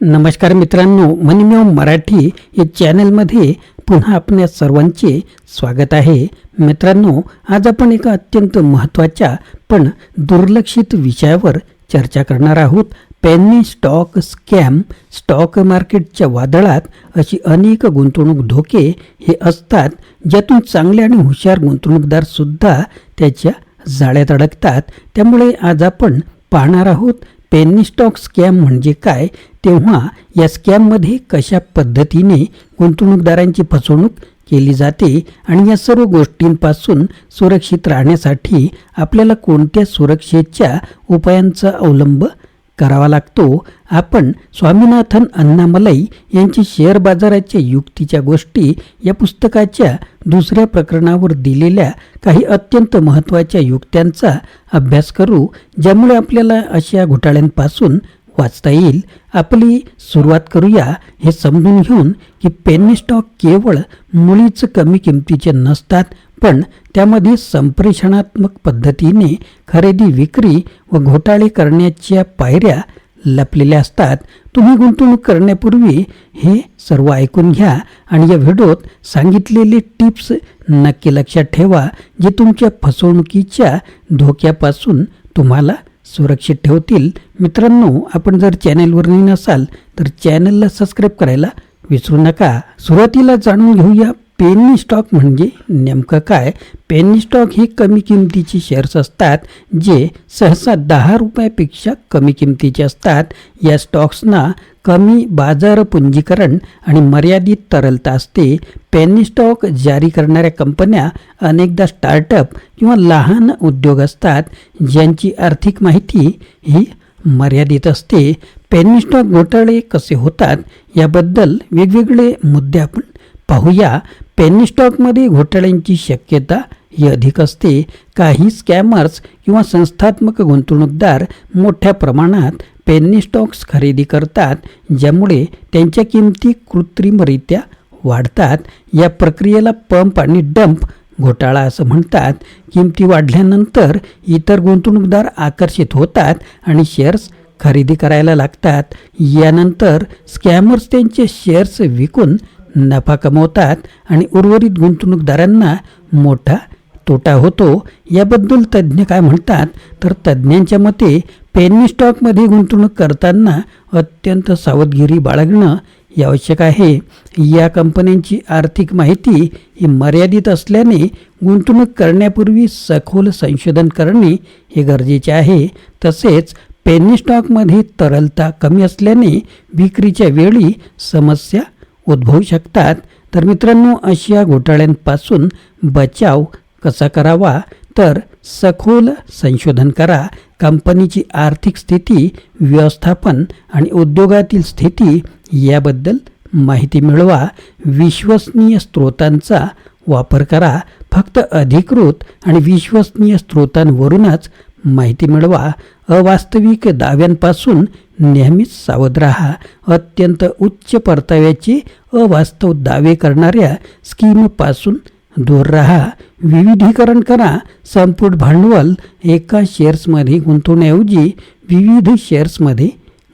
नमस्कार मित्रांनो मनीमेव मराठी या चॅनलमध्ये पुन्हा आपल्या सर्वांचे स्वागत आहे. मित्रांनो आज आपण एका अत्यंत महत्त्वाच्या पण दुर्लक्षित विषयावर चर्चा करणार आहोत. पेन्नी स्टॉक स्कॅम स्टॉक मार्केटच्या वादळात अशी अनेक गुंतवणूक धोके हे असतात ज्यातून चांगले आणि हुशार गुंतवणूकदारसुद्धा त्याच्या जाळ्यात अडकतात. त्यामुळे आज आपण पाहणार आहोत पेन्नी स्टॉक स्कॅम म्हणजे काय? तेव्हा या स्कॅममध्ये कशा पद्धतीने गुंतवणूकदारांची फसवणूक केली जाते आणि या सर्व गोष्टींपासून सुरक्षित राहण्यासाठी आपल्याला कोणत्या सुरक्षेच्या उपायांचा अवलंब करावा लागतो. आपण स्वामीनाथन अण्णामलाई यांची शेअर बाजाराच्या युक्तीच्या गोष्टी या पुस्तकाच्या दुसऱ्या प्रकरणावर दिलेल्या काही अत्यंत महत्त्वाच्या युक्त्यांचा अभ्यास करू ज्यामुळे आपल्याला अशा घोटाळ्यांपासून वाचता येईल. आपली सुरुवात करूया. हे समजून घेऊन की पेनी स्टॉक केवळ मुळीच कमी किमतीचे नसतात पण त्यामध्ये संप्रेषणात्मक पद्धतीने खरेदी विक्री व घोटाळे करण्याच्या पायऱ्या लपलेल्या असतात. तुम्ही गुंतवणूक करण्यापूर्वी हे सर्व ऐकून घ्या आणि या व्हिडिओत सांगितलेले टिप्स नक्की लक्षात ठेवा जे तुमच्या फसवणुकीच्या धोक्यापासून तुम्हाला सुरक्षित ठेवतील. मित्रांनो आपण जर चॅनेलवर नवीन असाल तर चॅनलला सबस्क्राईब करायला विसरू नका. सुरुवातीला जाणून घेऊया पेनी स्टॉक म्हणजे नेमकं काय? पेनी स्टॉक हे कमी किमतीचे शेअर्स असतात जे सहसा दहा रुपयापेक्षा कमी किमतीचे असतात. या स्टॉक्सना कमी बाजार पुंजीकरण आणि मर्यादित तरलता असते. पेनी स्टॉक जारी करणाऱ्या कंपन्या अनेकदा स्टार्टअप किंवा लहान उद्योग असतात ज्यांची आर्थिक माहिती ही मर्यादित असते. पेनी स्टॉक घोटाळे कसे होतात? याबद्दल वेगवेगळे मुद्दे आपण पाहूया. पेनी स्टॉकमध्ये घोटाळ्यांची शक्यता ही अधिक असते. काही स्कॅमर्स किंवा संस्थात्मक गुंतवणूकदार मोठ्या प्रमाणात पेन्नी स्टॉक्स खरेदी करतात ज्यामुळे त्यांच्या किमती कृत्रिमरित्या वाढतात. या प्रक्रियेला पंप आणि डंप घोटाळा असं म्हणतात. किमती वाढल्यानंतर इतर गुंतवणूकदार आकर्षित होतात आणि शेअर्स खरेदी करायला लागतात. यानंतर स्कॅमर्स त्यांचे शेअर्स विकून नफा कमवतात आणि उर्वरित गुंतवणूकदारांना मोठा तोटा होतो. याबद्दल तज्ज्ञ काय म्हणतात? तर तज्ज्ञांच्या मते पेनी स्टॉकमध्ये गुंतवणूक करताना अत्यंत सावधगिरी बाळगणं हे आवश्यक आहे. या कंपन्यांची आर्थिक माहिती ही मर्यादित असल्याने गुंतवणूक करण्यापूर्वी सखोल संशोधन करणे हे गरजेचे आहे. तसेच पेनी स्टॉकमध्ये तरलता कमी असल्याने विक्रीच्या वेळी समस्या उद्भवू शकतात. तर मित्रांनो अशा घोटाळ्यांपासून बचाव कसा करावा? तर सखोल संशोधन करा. कंपनीची आर्थिक स्थिती व्यवस्थापन आणि उद्योगातील स्थिती याबद्दल माहिती मिळवा. विश्वसनीय स्रोतांचा वापर करा. फक्त अधिकृत आणि विश्वसनीय स्रोतांवरूनच माहिती मिळवा. अवास्तविक दाव्यांपासून नेहमीच सावध राहा. अत्यंत उच्च परताव्याचे अवास्तव दावे करणाऱ्या स्कीमपासून दूर राहा. विविधीकरण करा. संपूर्ण भांडवल एका शेअर्समध्ये गुंतवण्याऐवजी विविध शेअर्समध्ये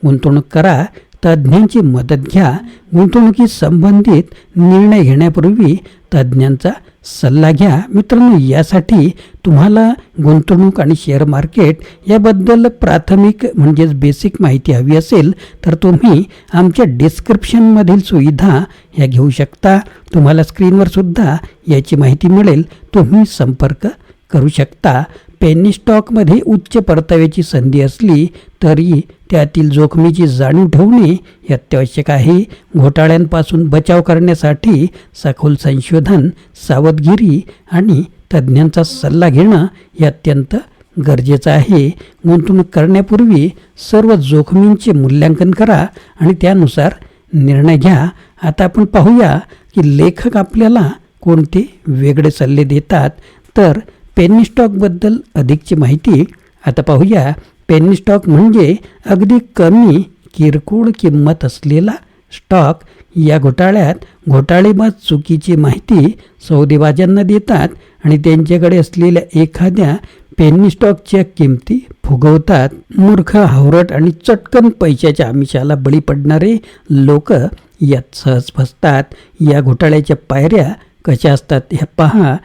गुंतवणूक करा. तज्ज्ञांची मदत घ्या. गुंतवणुकी संबंधित निर्णय घेण्यापूर्वी तज्ज्ञांचा सल्ला घ्या. मित्रांनो यासाठी तुम्हाला गुंतवणूक आणि शेअर मार्केट याबद्दल प्राथमिक म्हणजेच बेसिक माहिती हवी असेल तर तुम्ही आमच्या डिस्क्रिप्शनमधील सुविधा ह्या घेऊ शकता. तुम्हाला स्क्रीनवर सुद्धा याची माहिती मिळेल. तुम्ही संपर्क करू शकता. पेनी स्टॉकमध्ये उच्च परताव्याची संधी असली तरी त्यातील जोखमीची जाणीव ठेवणे हे अत्यावश्यक आहे. घोटाळ्यांपासून बचाव करण्यासाठी सखोल संशोधन सावधगिरी आणि तज्ज्ञांचा सल्ला घेणं हे अत्यंत गरजेचं आहे. गुंतवणूक करण्यापूर्वी सर्व जोखमींचे मूल्यांकन करा आणि त्यानुसार निर्णय घ्या. आता आपण पाहूया की लेखक आपल्याला कोणते वेगळे सल्ले देतात. तर पेनी स्टॉकबद्दल अधिकची माहिती आता पाहूया पेनी स्टॉक म्हणजे अगदी कमी किरकोळ किंमत असलेला स्टॉक या घोटाळ्यात घोटाळेबाज चुकीची माहिती सौदेबाजांना देतात आणि त्यांच्याकडे असलेल्या एखाद्या पेन्नी स्टॉकच्या किमती फुगवतात. मूर्ख हावरट आणि चटकन पैशाच्या आमिषाला बळी पडणारे लोक यात सहज फसतात. या घोटाळ्याच्या पायऱ्या कशा असतात ह्या पहा.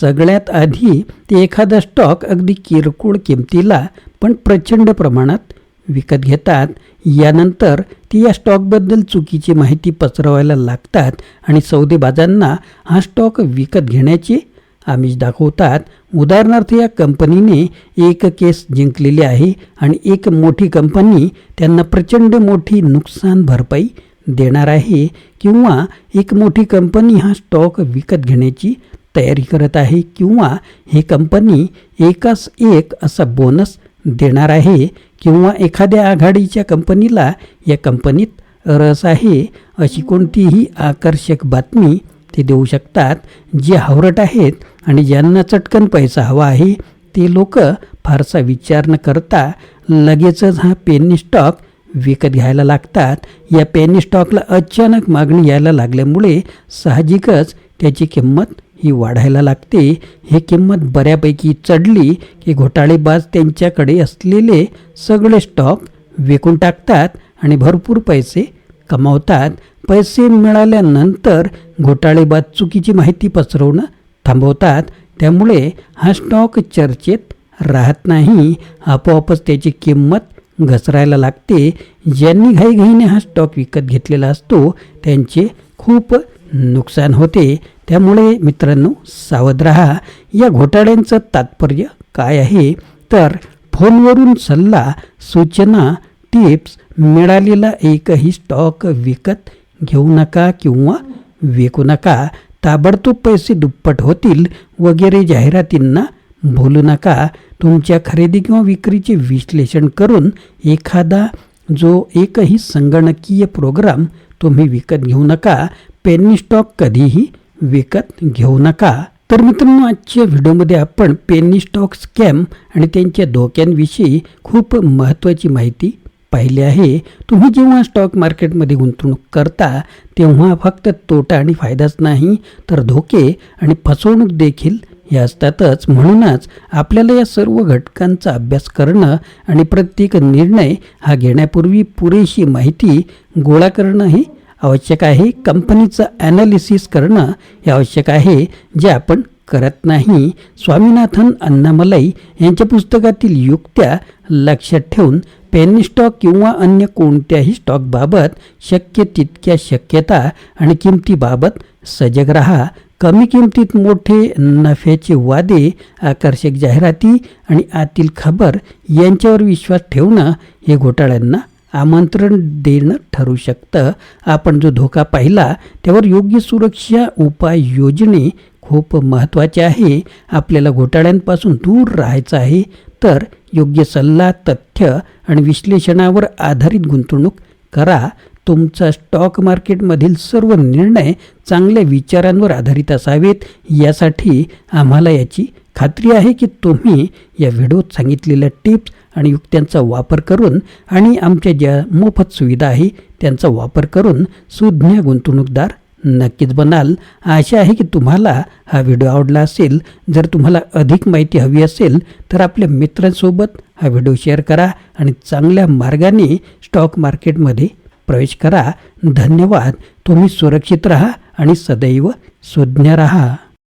सगळ्यात आधी ते एखादा स्टॉक अगदी किरकोळ किमतीला पण प्रचंड प्रमाणात विकत घेतात. यानंतर ती या स्टॉकबद्दल चुकीची माहिती पसरवायला लागतात आणि सौदेबाजांना हा स्टॉक विकत घेण्याचे आमिष दाखवतात. उदाहरणार्थ या कंपनीने एक केस जिंकलेली आहे आणि एक मोठी कंपनी त्यांना प्रचंड मोठी नुकसान भरपाई देणार आहे किंवा एक मोठी कंपनी हा स्टॉक विकत घेण्याची तयारी करत आहे किंवा ही कंपनी एकास एक असा बोनस देणार आहे किंवा एखाद्या आघाडीच्या कंपनीला या कंपनीत रस आहे अशी कोणतीही आकर्षक बातमी ते देऊ शकतात. जे हावरट आहेत आणि ज्यांना चटकन पैसा हवा आहे ते लोक फारसा विचार न करता लगेचच हा पेनी स्टॉक विकत घ्यायला लागतात. या पेनी स्टॉकला अचानक मागणी यायला लागल्यामुळे साहजिकच त्याची किंमत ही वाढायला लागते. ही किंमत बऱ्यापैकी चढली की घोटाळेबाज त्यांच्याकडे असलेले सगळे स्टॉक विकून टाकतात आणि भरपूर पैसे कमावतात. पैसे मिळाल्यानंतर घोटाळेबाज चुकीची माहिती पसरवणं थांबवतात. त्यामुळे हा स्टॉक चर्चेत राहत नाही. आपोआपच त्याची किंमत घसरायला लागते. ज्यांनी घाईघाईने हा स्टॉक विकत घेतलेला असतो त्यांचे खूप नुकसान होते. त्यामुळे मित्रांनो सावध रहा. या घोटाळ्यांचं तात्पर्य काय आहे? तर फोनवरून सल्ला सूचना टिप्स मिळालेला एकही स्टॉक विकत घेऊ नका किंवा विकू नका. ताबडतोब पैसे दुप्पट होतील वगैरे जाहिरातींना बोलू नका. तुमच्या खरेदी किंवा विक्रीचे विश्लेषण करून एखादा जो एकही संगणकीय प्रोग्राम तुम्ही विकत घेऊ नका पेनी स्टॉक कधीही विकत घेऊ नका. तर मित्रांनो आजच्या व्हिडिओमध्ये आपण पेनी स्टॉक स्कॅम आणि त्यांच्या धोक्यांविषयी खूप महत्त्वाची माहिती पाहिली आहे. तुम्ही जेव्हा स्टॉक मार्केटमध्ये गुंतवणूक करता तेव्हा फक्त तोटा आणि फायदाच नाही तर धोके आणि फसवणूक देखील असतातच म्हणूनच आपल्याला या सर्व घटकांचा अभ्यास करणं आणि प्रत्येक निर्णय हा घेण्यापूर्वी पुरेशी माहिती गोळा करणं हे आवश्यक आहे. कंपनीचं ॲनालिसिस करणं हे आवश्यक आहे जे आपण करत नाही. स्वामीनाथन अण्णामलाई यांच्या पुस्तकातील युक्त्या लक्षात ठेवून पेनी स्टॉक किंवा अन्य कोणत्याही स्टॉकबाबत शक्य तितक्या शक्यता आणि किमतीबाबत सजग राहा. कमी किमतीत मोठे नफ्याचे वादे आकर्षक जाहिराती आणि आतील खबर यांच्यावर विश्वास ठेवणं हे घोटाळ्यांना आमंत्रण देणं ठरू शकतं. आपण जो धोका पाहिला त्यावर योग्य सुरक्षा उपाय योजने खूप महत्त्वाचे आहे. आपल्याला घोटाळ्यांपासून दूर राहायचं आहे. तर योग्य सल्ला तथ्य आणि विश्लेषणावर आधारित गुंतवणूक करा. तुमचा स्टॉक मार्केटमधील सर्व निर्णय चांगल्या विचारांवर आधारित असावेत यासाठी आम्हाला याची खात्री आहे की तुम्ही या व्हिडिओत सांगितलेल्या टिप्स आणि युक्त्यांचा वापर करून आणि आमच्या ज्या मोफत सुविधा आहे त्यांचा वापर करून सुज्ञ गुंतवणूकदार नक्कीच बनाल. आशा आहे की तुम्हाला हा व्हिडिओ आवडला असेल. जर तुम्हाला अधिक माहिती हवी असेल तर आपल्या मित्रांसोबत हा व्हिडिओ शेअर करा आणि चांगल्या मार्गाने स्टॉक मार्केटमध्ये प्रवेश करा. धन्यवाद. तुम्ही सुरक्षित राहा आणि सदैव सुज्ञ राहा.